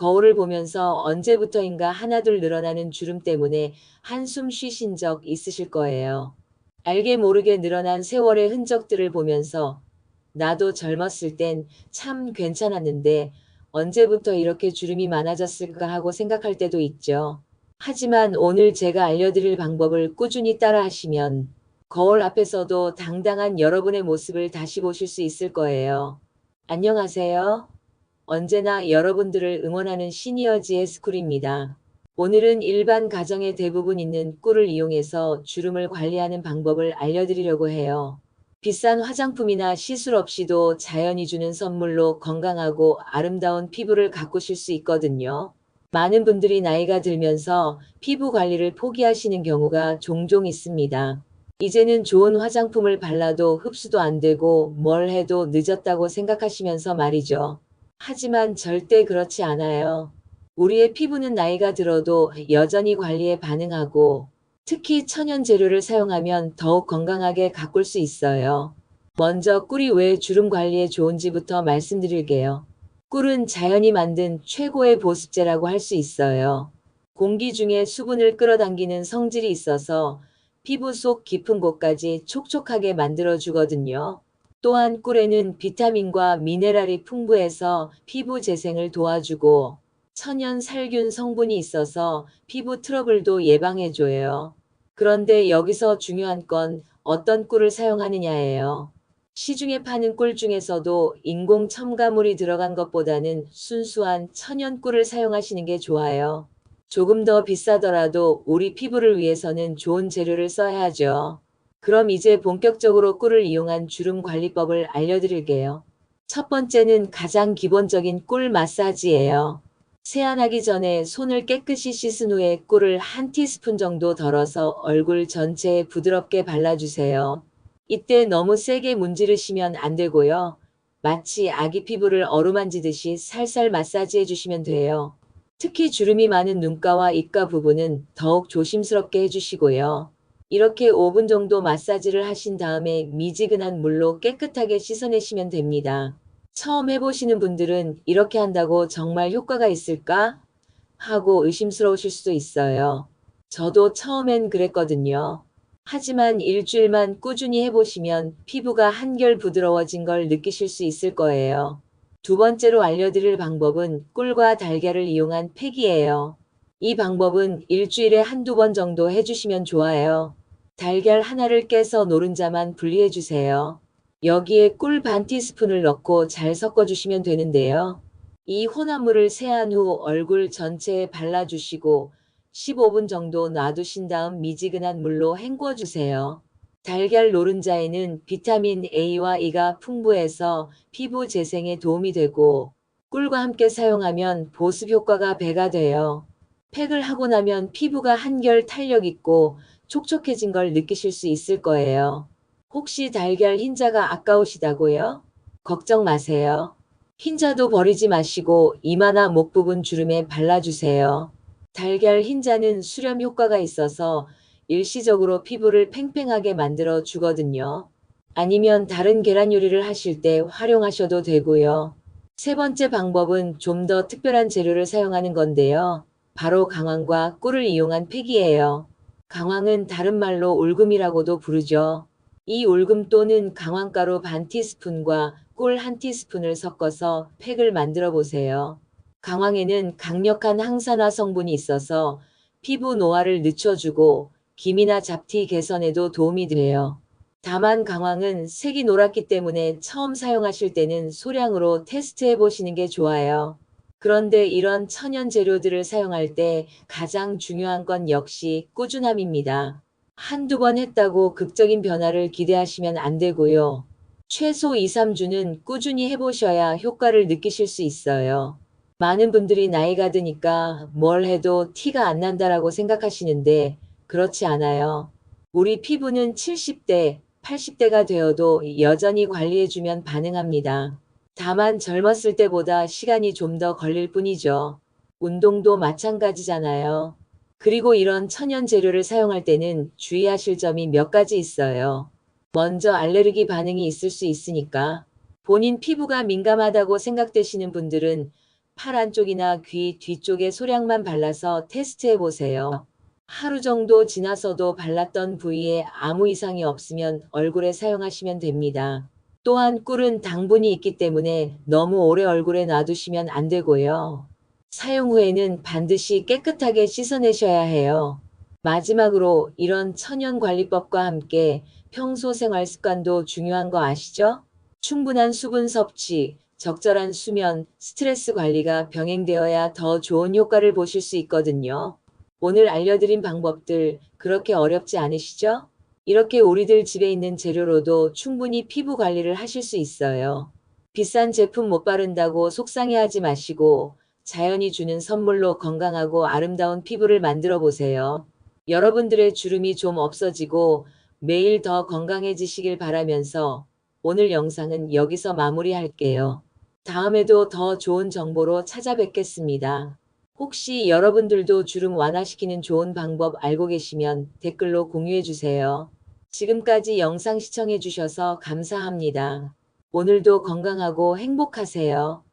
거울을 보면서 언제부터인가 하나둘 늘어나는 주름 때문에 한숨 쉬신 적 있으실 거예요. 알게 모르게 늘어난 세월의 흔적들을 보면서 나도 젊었을 땐 참 괜찮았는데 언제부터 이렇게 주름이 많아졌을까 하고 생각할 때도 있죠. 하지만 오늘 제가 알려드릴 방법을 꾸준히 따라 하시면 거울 앞에서도 당당한 여러분의 모습을 다시 보실 수 있을 거예요. 안녕하세요. 언제나 여러분들을 응원하는 시니어지의 스쿨입니다. 오늘은 일반 가정에 대부분 있는 꿀을 이용해서 주름을 관리하는 방법을 알려드리려고 해요. 비싼 화장품이나 시술 없이도 자연이 주는 선물로 건강하고 아름다운 피부를 가꾸실 수 있거든요. 많은 분들이 나이가 들면서 피부 관리를 포기하시는 경우가 종종 있습니다. 이제는 좋은 화장품을 발라도 흡수도 안 되고 뭘 해도 늦었다고 생각하시면서 말이죠. 하지만 절대 그렇지 않아요. 우리의 피부는 나이가 들어도 여전히 관리에 반응하고 특히 천연 재료를 사용하면 더욱 건강하게 가꿀 수 있어요. 먼저 꿀이 왜 주름 관리에 좋은지부터 말씀드릴게요. 꿀은 자연이 만든 최고의 보습제라고 할 수 있어요. 공기 중에 수분을 끌어당기는 성질이 있어서 피부 속 깊은 곳까지 촉촉하게 만들어 주거든요. 또한 꿀에는 비타민과 미네랄이 풍부해서 피부 재생을 도와주고 천연 살균 성분이 있어서 피부 트러블도 예방해줘요. 그런데 여기서 중요한 건 어떤 꿀을 사용하느냐예요. 시중에 파는 꿀 중에서도 인공 첨가물이 들어간 것보다는 순수한 천연 꿀을 사용하시는 게 좋아요. 조금 더 비싸더라도 우리 피부를 위해서는 좋은 재료를 써야 하죠. 그럼 이제 본격적으로 꿀을 이용한 주름 관리법을 알려드릴게요. 첫 번째는 가장 기본적인 꿀 마사지예요. 세안하기 전에 손을 깨끗이 씻은 후에 꿀을 한 티스푼 정도 덜어서 얼굴 전체에 부드럽게 발라주세요. 이때 너무 세게 문지르시면 안 되고요. 마치 아기 피부를 어루만지듯이 살살 마사지해 주시면 돼요. 특히 주름이 많은 눈가와 입가 부분은 더욱 조심스럽게 해주시고요. 이렇게 5분 정도 마사지를 하신 다음에 미지근한 물로 깨끗하게 씻어내시면 됩니다. 처음 해보시는 분들은 이렇게 한다고 정말 효과가 있을까? 하고 의심스러우실 수도 있어요. 저도 처음엔 그랬거든요. 하지만 일주일만 꾸준히 해보시면 피부가 한결 부드러워진 걸 느끼실 수 있을 거예요. 두 번째로 알려드릴 방법은 꿀과 달걀을 이용한 팩이에요. 이 방법은 일주일에 한두 번 정도 해주시면 좋아요. 달걀 하나를 깨서 노른자만 분리해주세요. 여기에 꿀 반 티스푼을 넣고 잘 섞어주시면 되는데요. 이 혼합물을 세안 후 얼굴 전체에 발라주시고 15분 정도 놔두신 다음 미지근한 물로 헹궈주세요. 달걀 노른자에는 비타민 A와 E가 풍부해서 피부 재생에 도움이 되고 꿀과 함께 사용하면 보습 효과가 배가 돼요. 팩을 하고 나면 피부가 한결 탄력 있고 촉촉해진 걸 느끼실 수 있을 거예요. 혹시 달걀 흰자가 아까우시다고요? 걱정 마세요. 흰자도 버리지 마시고 이마나 목 부분 주름에 발라주세요. 달걀 흰자는 수렴 효과가 있어서 일시적으로 피부를 팽팽하게 만들어 주거든요. 아니면 다른 계란 요리를 하실 때 활용하셔도 되고요. 세 번째 방법은 좀 더 특별한 재료를 사용하는 건데요. 바로 강황과 꿀을 이용한 팩이에요. 강황은 다른 말로 울금이라고도 부르죠. 이 울금 또는 강황가루 반 티스푼과 꿀 한 티스푼을 섞어서 팩을 만들어 보세요. 강황에는 강력한 항산화 성분이 있어서 피부 노화를 늦춰주고 기미나 잡티 개선에도 도움이 돼요. 다만 강황은 색이 노랗기 때문에 처음 사용하실 때는 소량으로 테스트해 보시는 게 좋아요. 그런데 이런 천연 재료들을 사용할 때 가장 중요한 건 역시 꾸준함입니다. 한두 번 했다고 극적인 변화를 기대하시면 안 되고요. 최소 2, 3주는 꾸준히 해보셔야 효과를 느끼실 수 있어요. 많은 분들이 나이가 드니까 뭘 해도 티가 안 난다라고 생각하시는데 그렇지 않아요. 우리 피부는 70대, 80대가 되어도 여전히 관리해주면 반응합니다. 다만 젊었을 때보다 시간이 좀 더 걸릴 뿐이죠. 운동도 마찬가지잖아요. 그리고 이런 천연 재료를 사용할 때는 주의하실 점이 몇 가지 있어요. 먼저 알레르기 반응이 있을 수 있으니까 본인 피부가 민감하다고 생각되시는 분들은 팔 안쪽이나 귀 뒤쪽에 소량만 발라서 테스트해 보세요. 하루 정도 지나서도 발랐던 부위에 아무 이상이 없으면 얼굴에 사용하시면 됩니다. 또한 꿀은 당분이 있기 때문에 너무 오래 얼굴에 놔두시면 안 되고요. 사용 후에는 반드시 깨끗하게 씻어내셔야 해요. 마지막으로 이런 천연관리법과 함께 평소 생활 습관도 중요한 거 아시죠? 충분한 수분 섭취, 적절한 수면, 스트레스 관리가 병행되어야 더 좋은 효과를 보실 수 있거든요. 오늘 알려드린 방법들 그렇게 어렵지 않으시죠? 이렇게 우리들 집에 있는 재료로도 충분히 피부 관리를 하실 수 있어요. 비싼 제품 못 바른다고 속상해하지 마시고 자연이 주는 선물로 건강하고 아름다운 피부를 만들어 보세요. 여러분들의 주름이 좀 없어지고 매일 더 건강해지시길 바라면서 오늘 영상은 여기서 마무리할게요. 다음에도 더 좋은 정보로 찾아뵙겠습니다. 혹시 여러분들도 주름 완화시키는 좋은 방법 알고 계시면 댓글로 공유해 주세요. 지금까지 영상 시청해 주셔서 감사합니다. 오늘도 건강하고 행복하세요.